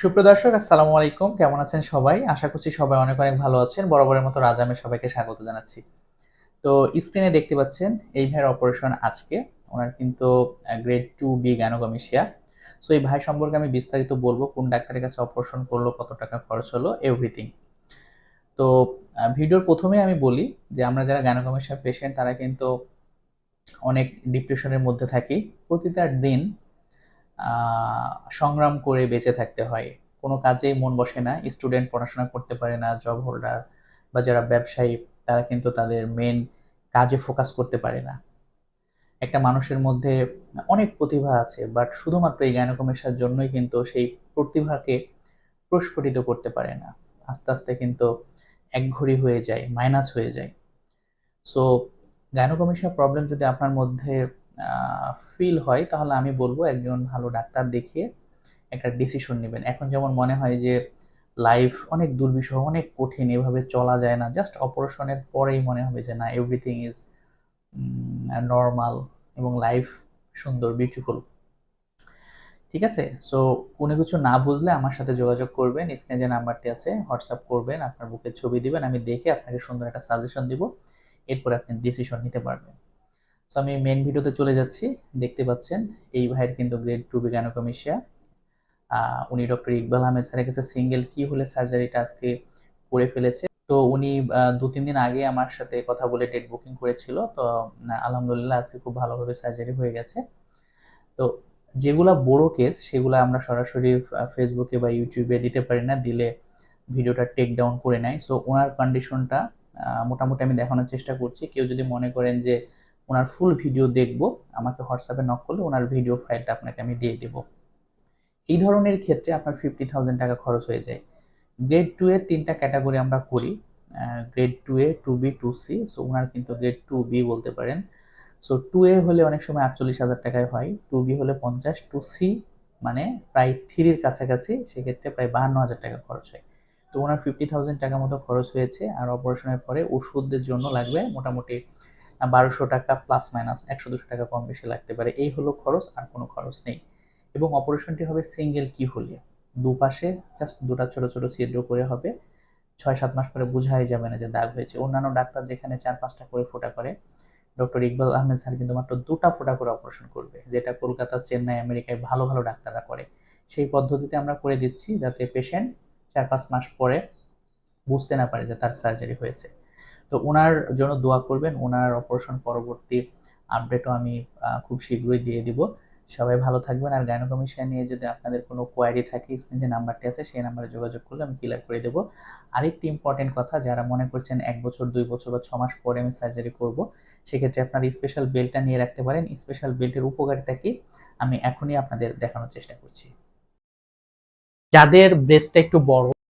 সুপ্রদর্শক, আসসালামু আলাইকুম। কেমন আছেন সবাই? আশা করছি সবাই অনেক অনেক ভালো আছেন। বরাবরের মতো রাজামের সবাইকে স্বাগত জানাচ্ছি। তো স্ক্রিনে দেখতে পাচ্ছেন, এই ভাইয়ের অপারেশন আজকে। ওনার কিন্তু গ্রেড টু বি গ্যানোগমিশিয়া সো এই ভাই সম্পর্কে আমি বিস্তারিত বলব, কোন ডাক্তারের কাছে অপারেশন করল, কত টাকা খরচ হলো এভরিথিং তো ভিডিওর প্রথমে আমি বলি যে, আমরা যারা গ্যানোগমিশিয়া পেশেন্ট তারা কিন্তু অনেক ডিপ্রেশনের মধ্যে থাকি। প্রতিটা দিন সংগ্রাম করে বেঁচে থাকতে হয়। কোনো কাজেই মন বসে না স্টুডেন্ট পড়াশোনা করতে পারে না জব হোল্ডার বা যারা ব্যবসায়ী, তারা কিন্তু তাদের মেন কাজে ফোকাস করতে পারে না। একটা মানুষের মধ্যে অনেক প্রতিভা আছে বাট শুধুমাত্র এই জ্ঞানকমেশার জন্যই কিন্তু সেই প্রতিভাকে প্রস্ফুটিত করতে পারে না। আস্তে আস্তে কিন্তু একঘড়ি হয়ে যায় মাইনাস হয়ে যায়। সো গাইনোকমিশন প্রবলেম যদি আপনার মধ্যে ফিল হয়, তাহলে আমি বলব একজন ভালো ডাক্তার দেখিয়ে একটা ডিসিশন নেবেন। এখন যেমন মনে হয় যে লাইফ অনেক দুর্বিষহ, অনেক কঠিন, এভাবে চলা যায় না। জাস্ট অপারেশনের পরেই মনে হবে যে না এভরিথিং ইজ নর্মাল এবং লাইফ সুন্দর বিউটিফুল ঠিক আছে? সো কোনো কিছু না বুঝলে আমার সাথে যোগাযোগ করবেন, স্ক্রিনে যে নাম্বারটি আছে, হোয়াটসঅ্যাপ করবেন, আপনার বুকের ছবি দিবেন, আমি দেখে আপনাকে সুন্দর একটা সাজেশন দিব। এরপরে আপনি ডিসিশন নিতে পারবেন। তো আমি মেন ভিডিওতে চলে যাচ্ছি। দেখতে পাচ্ছেন, এই ভাইয়ের কিন্তু গ্রেড টু বিজ্ঞানকমিশিয়া উনি ডক্টর ইকবাল আহমেদ স্যারের কাছে সিঙ্গেল কি হলে সার্জারিটা আজকে করে ফেলেছে। তো উনি দু, তিন দিন আগে আমার সাথে কথা বলে ডেট বুকিং করেছিল। তো আলহামদুলিল্লাহ আজকে খুব ভালোভাবে সার্জারি হয়ে গেছে। তো, যেগুলা বড় কেস সেগুলো আমরা সরাসরি ফেসবুকে বা ইউটিউবে দিতে পারি না। দিলে ভিডিওটা টেক ডাউন করে নেয়। সো ওনার কন্ডিশনটা মোটামুটি আমি দেখানোর চেষ্টা করছি। কেউ যদি মনে করেন যে ওনার ফুল ভিডিও দেখব, আমাকে হোয়াটসঅ্যাপে নক করলে ওনার ভিডিও ফাইলটা আপনাকে আমি দিয়ে দেব। এই ধরনের ক্ষেত্রে আপনার ফিফটি থাউজেন্ড টাকা খরচ হয়ে যায়। গ্রেড টু এর তিনটা ক্যাটাগরি আমরা করি grade two A two B two C so ওনার কিন্তু গ্রেড টু বি বলতে পারেন। সো টু এ হলে অনেক সময় আটচল্লিশ হাজার টাকায় হয় টু বি হলে পঞ্চাশ টু সি মানে প্রায় থ্রির কাছাকাছি, সেক্ষেত্রে প্রায় বাহান্ন হাজার টাকা খরচ হয়। তো ওনার ফিফটি থাউজেন্ড টাকা মতো খরচ হয়েছে, আর অপারেশনের পরে ওষুধের জন্য লাগবে মোটামুটি বারোশো টাকা প্লাস মাইনাস একশো দুশো টাকা কম বেশি লাগতে পারে। এই হলো খরচ, আর কোনো খরচ নেই। এবং অপারেশনটি হবে সিঙ্গেল কি হলে? দুপাশে জাস্ট দুটা ছোট ছোট ছিদ্র করে হবে। ছয় সাত মাস পরে বোঝাই যাবে না যে দাগ হয়েছে। অন্যান্য ডাক্তার যেখানে চার পাঁচটা করে ফোটা করে ডক্টর ইকবাল আহমেদ স্যার কিন্তু মাত্র দুটা ফোটা করে অপারেশন করবে, যেটা কলকাতা, চেন্নাই, আমেরিকায় ভালো ভালো ডাক্তাররা করে। সেই পদ্ধতিতে আমরা করে দিচ্ছি যাতে পেশেন্ট চার পাঁচ মাস পরে বুঝতে না পারে যে তার সার্জারি হয়েছে। তো ওনার জন্য দোয়া করবেন ওনার অপারেশন পরবর্তী আপডেটও আমি খুব শীঘ্রই দিয়ে দিব। সবাই ভালো থাকবেন আর গাইনোকমিশিয়া নিয়ে যদি আপনাদের কোনো কোয়ারি থাকে, স্ক্রিনে যে নাম্বারটি আছে, সেই নাম্বারে যোগাযোগ করলে আমি ক্লিয়ার করে দেবো। আরেকটি ইম্পর্টেন্ট কথা, যারা মনে করছেন এক বছর, দুই বছর বা ছ মাস পরে আমি সার্জারি করব, সেক্ষেত্রে আপনার স্পেশাল বেল্টটা নিয়ে রাখতে পারেন। স্পেশাল বেল্টের উপকারিতা কি, আমি এখনই আপনাদের দেখানোর চেষ্টা করছি। যাদের ব্রেস্টটা একটু বড়